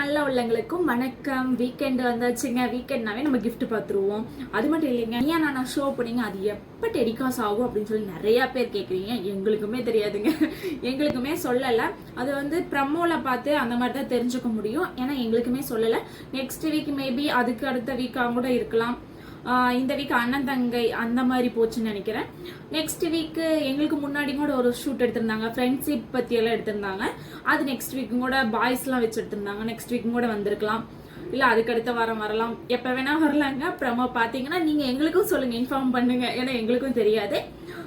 நல்ல உள்ளங்களுக்கும் வணக்கம். வீக்கெண்டு வந்தாச்சுங்க. வீக்கெண்ட்னாவே நம்ம கிஃப்ட் பார்த்துருவோம் அது மட்டும் இல்லைங்க ஏன் நான் ஷோ பண்ணீங்க அது எப்போ டெடிகாஸ் ஆகும் அப்படின்னு சொல்லி நிறையா பேர் கேட்குறீங்க எங்களுக்குமே தெரியாதுங்க. எங்களுக்குமே சொல்லலை. அது வந்து ப்ரமோவில் பார்த்து அந்த மாதிரி தான் தெரிஞ்சுக்க முடியும். ஏன்னா எங்களுக்குமே சொல்லலை. நெக்ஸ்ட் வீக் மேபி அதுக்கு அடுத்த வீக்காக கூட இருக்கலாம். இந்த வீக் அண்ணன் தங்கை அந்த மாதிரி போச்சுன்னு நினைக்கிறேன். நெக்ஸ்ட் வீக்கு எங்களுக்கு முன்னாடி கூட ஒரு ஷூட் எடுத்திருந்தாங்க. ஃப்ரெண்ட்ஷிப் பத்தி எல்லாம் எடுத்திருந்தாங்க. அது நெக்ஸ்ட் வீக்கும் கூட பாய்ஸ்லாம் வச்சு எடுத்திருந்தாங்க. நெக்ஸ்ட் வீக்கும் கூட வந்திருக்கலாம். இல்ல அதுக்கு அடுத்த வாரம் வரலாம். எப்ப வேணா வரலாங்க. அப்புறமா பாத்தீங்கன்னா நீங்க எங்களுக்கும் சொல்லுங்க. இன்ஃபார்ம் பண்ணுங்க. ஏன்னா எங்களுக்கும் தெரியாது.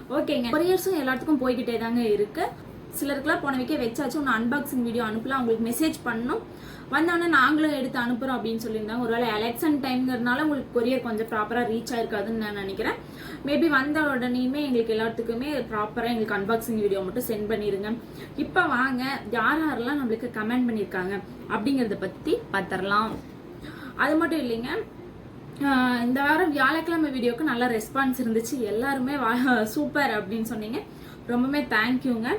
ஓகேங்க கொரியர்ஸும் எல்லாத்துக்கும் போய்கிட்டே தாங்க இருக்கு. சிலருக்குலாம் போன வீக்கே வச்சாச்சு. ஒன்று அன்பாக்சிங் வீடியோ அனுப்பலாம். உங்களுக்கு மெசேஜ் பண்ணணும். வந்தோடனே நாங்களும் எடுத்து அனுப்புகிறோம் அப்படின்னு சொல்லியிருந்தாங்க. ஒருவேளை எலெக்ஷன் டைம்ங்கிறதுனால உங்களுக்கு கொரியர் கொஞ்சம் ப்ராப்பராக ரீச் ஆயிருக்காதுன்னு நான் நினைக்கிறேன். மேபி வந்த உடனேயுமே எங்களுக்கு எல்லாத்துக்குமே ப்ராப்பராக எங்களுக்கு அன்பாக்சிங் வீடியோ மட்டும் சென்ட் பண்ணிடுங்க இப்போ வாங்க. யார் யாரெல்லாம் நம்மளுக்கு கமெண்ட் பண்ணியிருக்காங்க அப்படிங்கிறத பற்றி பார்த்துடலாம் அது மட்டும் இல்லைங்க. இந்த வாரம் வியாழக்கிழமை வீடியோக்கு நல்ல ரெஸ்பான்ஸ் இருந்துச்சு. எல்லாருமே சூப்பர் அப்படின்னு சொன்னீங்க. ரொம்பவே தேங்க்யூங்க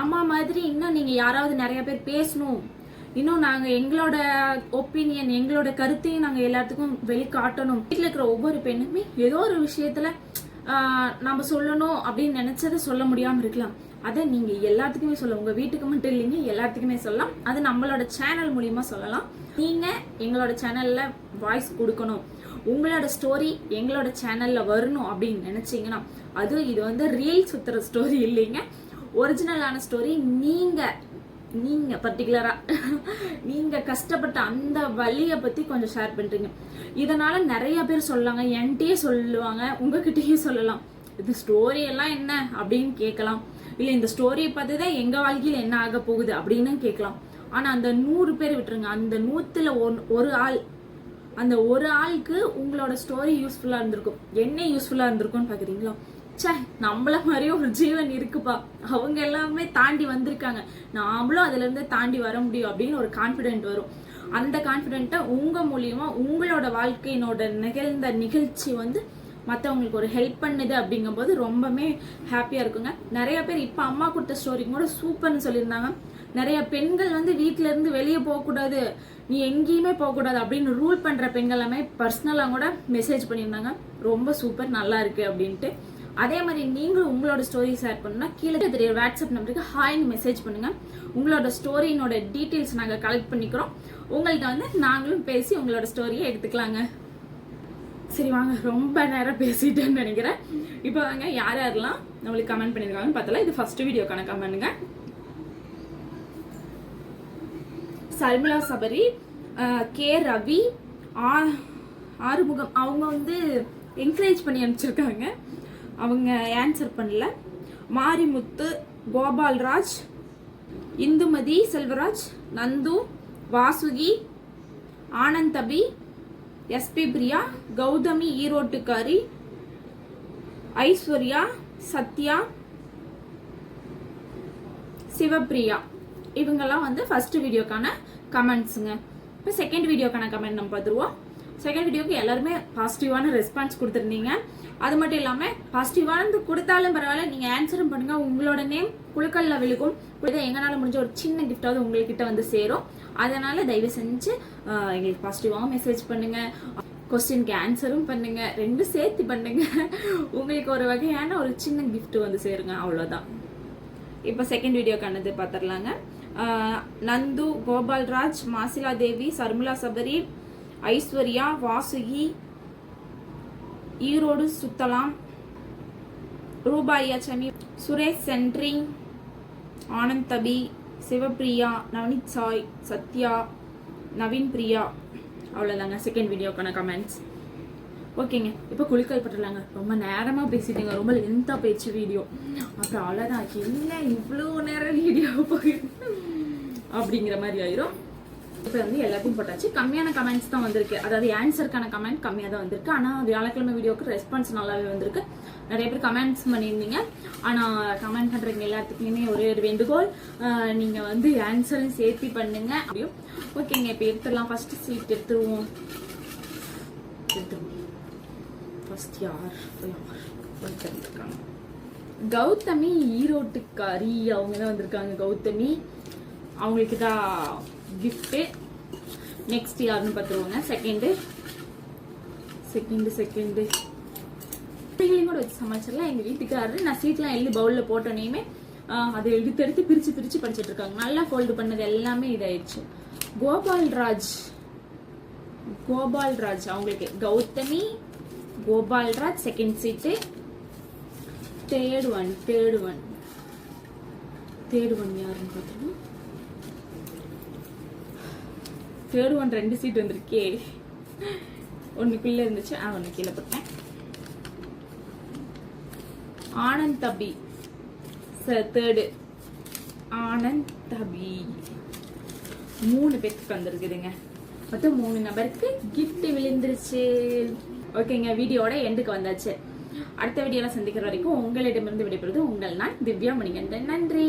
அம்மா மாதிரி இன்னும் நீங்கள் யாராவது நிறைய பேர் பேசணும். இன்னும் நாங்கள் எங்களோட ஒப்பீனியன் எங்களோட கருத்தையும் நாங்கள் எல்லாத்துக்கும் வெளிக்காட்டணும். வீட்டில் இருக்கிற ஒவ்வொரு பெண்ணுமே ஏதோ ஒரு விஷயத்தில் நம்ம சொல்லணும் அப்படின்னு நினச்சதை சொல்ல முடியாமல் இருக்கலாம். அதை நீங்கள் எல்லாத்துக்குமே சொல்ல உங்கள் வீட்டுக்கு மட்டும் இல்லைங்க எல்லாத்துக்குமே சொல்லலாம். அது நம்மளோட சேனல் மூலியமாக சொல்லலாம். நீங்கள் எங்களோட சேனலில் வாய்ஸ் கொடுக்கணும். உங்களோட ஸ்டோரி எங்களோட சேனலில் வரணும் அப்படின்னு நினச்சிங்கன்னா அது இது வந்து ரீல் சுற்றுற ஸ்டோரி இல்லைங்க. ஒரிஜினலான ஸ்டோரி நீங்கள் நீங்கள் பர்டிகுலராக நீங்கள் கஷ்டப்பட்ட அந்த வழியை பற்றி கொஞ்சம் ஷேர் பண்ணுறீங்க இதனால் நிறைய பேர் சொல்லலாங்க என்கிட்டயே சொல்லுவாங்க உங்ககிட்டயே சொல்லலாம். இது ஸ்டோரி எல்லாம் என்ன அப்படின்னு கேட்கலாம். இல்லை இந்த ஸ்டோரியை பார்த்து தான் எங்கள் வாழ்க்கையில் என்ன ஆக போகுது அப்படின்னு கேட்கலாம். ஆனால் அந்த நூறு பேர் விட்டுருங்க. அந்த நூற்றில் ஒன்- ஒரு ஆள் அந்த ஒரு ஆளுக்கு உங்களோட ஸ்டோரி யூஸ்ஃபுல்லாக இருந்திருக்கும். என்ன யூஸ்ஃபுல்லாக இருந்திருக்கும்னு பார்க்குறீங்களா ச்சே நம்மள மாதிரியே ஒரு ஜீவன் இருக்குப்பா. அவங்க எல்லாமே தாண்டி வந்திருக்காங்க. நாமளும் அதுலேருந்து தாண்டி வர முடியும் அப்படின்னு ஒரு கான்ஃபிடென்ட் வரும். அந்த கான்ஃபிடென்ட்டை உங்கள் மூலியமாக உங்களோட வாழ்க்கையினோட நிகழ்ந்த நிகழ்ச்சி வந்து மற்றவங்களுக்கு ஒரு ஹெல்ப் பண்ணுது அப்படிங்கும்போது ரொம்பவே ஹாப்பியாக இருக்குங்க. நிறைய பேர் இப்போ அம்மா கொடுத்த ஸ்டோரி கூட சூப்பர்னு சொல்லியிருந்தாங்க. நிறைய பெண்கள் வந்து வீட்டிலேருந்து இருந்து வெளியே போகக்கூடாது நீ எங்கேயுமே போகக்கூடாது அப்படின்னு ரூல் பண்ணுற பெண்கள் எல்லாமே பர்சனலாக கூட மெசேஜ் பண்ணியிருந்தாங்க. ரொம்ப சூப்பர் நல்லா இருக்கு அப்படின்ட்டு. அதே மாதிரி நீங்களும் உங்களோட ஸ்டோரி ஷேர் பண்ணுன்னா கீழே தெரிய வாட்ஸ்அப் நம்பருக்கு ஹாய்னு மெசேஜ் பண்ணுங்கள் உங்களோட ஸ்டோரியினோட டீட்டெயில்ஸ் நாங்கள் கலெக்ட் பண்ணிக்கிறோம். உங்கள்கிட்ட வந்து நாங்களும் பேசி உங்களோட ஸ்டோரியை எடுத்துக்கலாங்க. சரி வாங்க. ரொம்ப நேரம் பேசிட்டேன்னு நினைக்கிறேன். இப்போ வாங்க யார் யாரெல்லாம் நம்மளுக்கு கமெண்ட் பண்ணியிருக்காங்கன்னு பார்த்தல இது ஃபஸ்ட்டு வீடியோக்கான கமெண்ட்டுங்க சல்மிளா சபரி கே. ரவி ஆ- ஆறுமுகம். அவங்க வந்து என்கரேஜ் பண்ணி அனுப்பிச்சிருக்காங்க. அவங்க ஆன்சர் பண்ணல. மாரிமுத்து கோபால்ராஜ் இந்துமதி செல்வராஜ் நந்து வாசுகி ஆனந்தபி எஸ்பி பிரியா கௌதமி ஈரோட்டுக்காரி ஐஸ்வர்யா சத்யா சிவப்பிரியா. இவங்கெல்லாம் வந்து ஃபர்ஸ்ட் வீடியோக்கான கமெண்ட்ஸுங்க இப்போ செகண்ட் வீடியோக்கான கமெண்ட் நம்ம பார்த்துருவோம். செகண்ட் வீடியோக்கு எல்லாருமே பாசிட்டிவான ரெஸ்பான்ஸ் கொடுத்துருந்தீங்க. அது மட்டும் இல்லாமல் பாசிட்டிவானது கொடுத்தாலும் பரவாயில்ல நீங்கள் ஆன்சரும் பண்ணுங்க. உங்களோட நேம் குழுக்களில் விழுகும். இதை எங்களால் முடிஞ்ச ஒரு சின்ன கிஃப்டாவது உங்கள்கிட்ட வந்து சேரும். அதனால் தயவு செஞ்சு எங்களுக்கு பாசிட்டிவாகவும் மெசேஜ் பண்ணுங்க. கொஸ்டினுக்கு ஆன்சரும் பண்ணுங்க. ரெண்டும் சேர்த்து பண்ணுங்க. உங்களுக்கு ஒரு வகையான ஒரு சின்ன கிஃப்ட் வந்து சேருங்க. அவ்வளோதான் இப்போ செகண்ட் வீடியோக்கானது பார்த்துடலாங்க நந்து கோபால்ராஜ் மாசிலா தேவி சர்மிளா சபரி ஐஸ்வர்யா வாசுகி ஈரோடு சுத்தலாம் ரூபாயா சமி சுரேஷ் சென்ட்ரிங் ஆனந்த் தபி சிவப்பிரியா நவனித் சாய் சத்யா நவீன் பிரியா. அவ்வளோதாங்க செகண்ட் வீடியோக்கான கமெண்ட்ஸ் ஓகேங்க இப்போ குளிக்கல் பட்டலாங்க. ரொம்ப நேரமாக பேசிட்டீங்க. ரொம்ப லென்த்தாக பேச்சு வீடியோ அப்புறம் அவ்வளோதான் என்ன இவ்வளோ நேரம் வீடியோ போய் அப்படிங்கிற மாதிரி ஆயிரும். இப்போ வந்து எல்லாத்தையும் போட்டாச்சு. கம்மியான கமெண்ட்ஸ் தான் வந்திருக்கு. அதாவது ஆன்சருக்கான கமெண்ட் கம்மியாக தான் வந்திருக்கு. ஆனால் வியாழக்கிழமை வீடியோக்கு ரெஸ்பான்ஸ் நல்லாவே வந்திருக்கு. நிறைய பேர் கமெண்ட்ஸ் பண்ணியிருந்தீங்க. ஆனால் கமெண்ட் பண்ணுறவங்க எல்லாத்துக்குமே ஒரே ஒரு வேண்டுகோள். நீங்கள் வந்து ஆன்சரும் சேர்த்து பண்ணுங்க. அப்படியும். ஓகேங்க இப்போ எடுத்துடலாம். ஃபர்ஸ்ட் சீட் எடுத்துருவோம். எடுத்துருவோம். ஃபர்ஸ்ட் யார்? யார்? இருக்காங்க கௌதமி ஈரோட்டுக்காரி. அவங்க தான் வந்திருக்காங்க கௌதமி. அவங்களுக்கு தான் கிஃப்ட்டு நெக்ஸ்ட் யாருன்னு பார்த்துருவோங்க செகண்டு செகண்டு செகண்டு பிள்ளைங்களையும் கூட வச்சு சமாளிச்சிடலாம். எங்கள் வீட்டுக்காரரு நான் சீட்லாம் எழுதி பவுலில் போட்டோனையுமே அதை எடுத்து எடுத்து பிரித்து பிரித்து படிச்சுட்டு இருக்காங்க. நல்லா ஃபோல்டு பண்ணது எல்லாமே இதாயிடுச்சு. கோபால் ராஜ் கோபால் ராஜ் அவங்களுக்கு Gauthami Gopal Raj second seat third one third one third one யாருன்னு பார்த்தோம்னா தேர்ட் ஒன் ரெண்டு சீட் வந்திருக்கே. ஒன்று இருந்துச்சு ஆ ஒன்று கீழே போட்டேன். ஆனந்த் தபி சார் தேர்டு ஆனந்த் தபி மூணு பேத்துக்கு வந்திருக்குதுங்க. மொத்தம் மூணு நபருக்கு கிஃப்ட் விழுந்துருச்சு. ஓகேங்க வீடியோட எண்டுக்கு வந்தாச்சு. அடுத்த வீடியோல சந்திக்கிற வரைக்கும் உங்களிடமிருந்து விடைபெறுவது உங்கள் நான் திவ்யா மணிகண்டன் நன்றி.